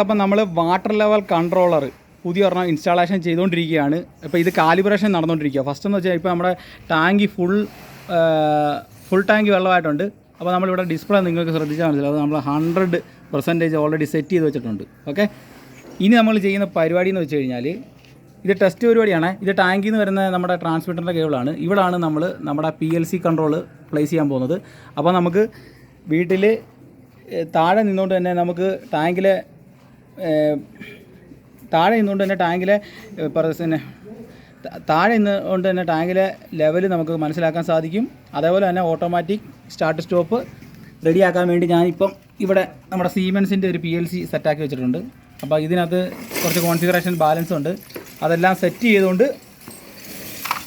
അപ്പം നമ്മൾ water level controller പുതിയ ഒരെണ്ണം ഇൻസ്റ്റാളേഷൻ ചെയ്തുകൊണ്ടിരിക്കുകയാണ് ഇപ്പോൾ ഇത് കാലിബ്രേഷൻ നടന്നുകൊണ്ടിരിക്കുക ഫസ്റ്റ് എന്ന് വെച്ചാൽ ഇപ്പോൾ നമ്മുടെ ടാങ്കി ഫുൾ ഫുൾ ടാങ്ക് വെള്ളമായിട്ടുണ്ട്. അപ്പോൾ നമ്മളിവിടെ ഡിസ്പ്ലേ നിങ്ങൾക്ക് ശ്രദ്ധിച്ചാൽ മനസ്സിലാവും. നമ്മൾ ഹൺഡ്രഡ് പെർസെന്റേജ് ഓൾറെഡി സെറ്റ് ചെയ്ത് വെച്ചിട്ടുണ്ട്. ഓക്കെ ഇനി നമ്മൾ ചെയ്യുന്ന പരിപാടി എന്ന് വെച്ച് കഴിഞ്ഞാൽ ഇത് ടെസ്റ്റ് പരിപാടിയാണ്. ഇത് ടാങ്കിൽ നിന്ന് വരുന്ന നമ്മുടെ ട്രാൻസ്മിറ്ററിന്റെ കേബിളാണ്. ഇവിടാണ് നമ്മൾ നമ്മുടെ P L C control place ചെയ്യാൻ പോകുന്നത്. അപ്പോൾ നമുക്ക് വീട്ടിൽ താഴെ നിന്നുകൊണ്ട് തന്നെ നമുക്ക് ടാങ്കിലെ താഴെ നിന്നുകൊണ്ട് തന്നെ ടാങ്കിലെ പിന്നെ താഴെ നിന്നുകൊണ്ട് തന്നെ ടാങ്കിലെ ലെവൽ നമുക്ക് മനസ്സിലാക്കാൻ സാധിക്കും. അതേപോലെ തന്നെ ഓട്ടോമാറ്റിക് സ്റ്റാർട്ട് സ്റ്റോപ്പ് റെഡിയാക്കാൻ വേണ്ടി ഞാനിപ്പം ഇവിടെ നമ്മുടെ സീമെൻസിന്റെ ഒരു പി എൽ സി സെറ്റാക്കി വെച്ചിട്ടുണ്ട്. അപ്പോൾ ഇതിനകത്ത് കുറച്ച് കോൺഫിഗറേഷൻ ബാലൻസ് ഉണ്ട്. അതെല്ലാം സെറ്റ് ചെയ്തുകൊണ്ട്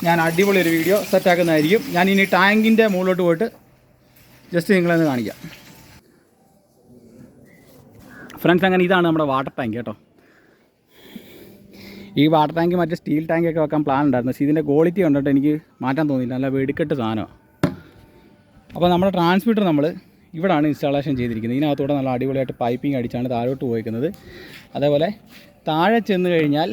ഞാൻ അടിപൊളി ഒരു വീഡിയോ സെറ്റാക്കുന്നതായിരിക്കും ഞാൻ ഇനി ടാങ്കിന്റെ മുകളിലോട്ട് പോയിട്ട് ജസ്റ്റ് നിങ്ങളെന്ന് കാണിക്കാം. ഫ്രണ്ട്സ് അങ്ങനെ ഇതാണ് നമ്മുടെ വാട്ടർ ടാങ്ക് കേട്ടോ. ഈ വാട്ടർ ടാങ്ക് മറ്റേ സ്റ്റീൽ ടാങ്ക് ഒക്കെ വെക്കാൻ പ്ലാൻ ഉണ്ടായിരുന്നു. പക്ഷേ ഇതിന്റെ ക്വാളിറ്റി കണ്ടിട്ട് എനിക്ക് മാറ്റാൻ തോന്നിയില്ല. നല്ല വെടിക്കെട്ട് സാധനമാണ് അപ്പോൾ നമ്മുടെ ട്രാൻസ്മിറ്റർ നമ്മൾ ഇവിടാണ് ഇൻസ്റ്റാളേഷൻ ചെയ്തിരിക്കുന്നത്. ഇതിനകത്തൂടെ നല്ല അടിപൊളിയായിട്ട് പൈപ്പിംഗ് അടിച്ചാണ് താഴോട്ട് പോയിക്കുന്നത്. അതേപോലെ താഴെ ചെന്ന് കഴിഞ്ഞാൽ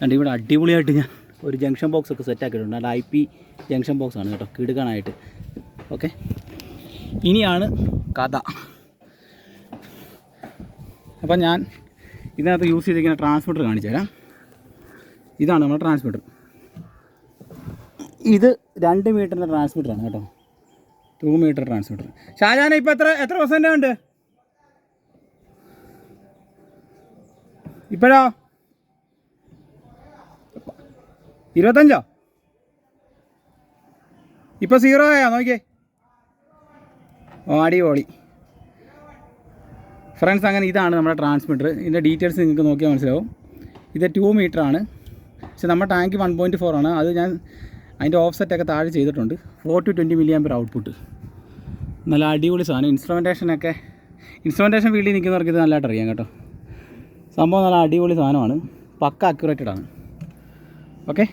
കണ്ട് ഇവിടെ അടിപൊളിയായിട്ട് ഞാൻ ഒരു ജംഗ്ഷൻ ബോക്സ് ഒക്കെ സെറ്റ് ആക്കിയിട്ടുണ്ട്. നല്ല ഐ പി ജംഗ്ഷൻ ബോക്സാണ് കേട്ടോ. കിടുക്കാനായിട്ട് ഓക്കെ ഇനിയാണ് കഥ. അപ്പം ഞാൻ ഇതിനകത്ത് യൂസ് ചെയ്തിരിക്കുന്ന ട്രാൻസ്മിറ്റർ കാണിച്ചു തരാം. ഇതാണ് നമ്മുടെ ട്രാൻസ്മിറ്റർ ഇത് രണ്ട് മീറ്ററിന്റെ ട്രാൻസ്മിറ്ററാണ് കേട്ടോ. ടു മീറ്റർ ട്രാൻസ്മിറ്റർ ഷാജാന ഇപ്പോൾ എത്ര എത്ര പെർസെന്റ് ഉണ്ട്? ഇപ്പോഴോ? ഇരുപത്തഞ്ചോ? ഇപ്പോൾ സീറോ ആയോ? നോക്കിയേ. അടിപൊളി ഫ്രണ്ട്സ് അങ്ങനെ ഇതാണ് നമ്മുടെ ട്രാൻസ്മിറ്റർ ഇതിന്റെ ഡീറ്റെയിൽസ് നിങ്ങൾക്ക് നോക്കിയാൽ മനസ്സിലാവും. ഇത് ടു മീറ്റർ ആണ്. പക്ഷെ നമ്മുടെ ടാങ്ക് വൺ പോയിന്റ് ഫോർ ആണ്. അത് ഞാൻ അതിന്റെ ഓഫ് സെറ്റൊക്കെ താഴെ ചെയ്തിട്ടുണ്ട്. ഫോർ ടു ട്വന്റി മില്ലിയാൻ പേർ ഔട്ട്പുട്ട് നല്ല അടിപൊളി സാധനം. ഇൻസ്ട്രുമെന്റേഷനൊക്കെ ഇൻസ്ട്രുമെന്റേഷൻ ഫീൽഡിൽ നിൽക്കുന്നവർക്ക് ഇത് നല്ലതായിട്ട് അറിയാം കേട്ടോ. സംഭവം നല്ല അടിപൊളി സാധനമാണ്. പക്ക അക്യുറേറ്റഡ് ആണ്. ഓക്കെ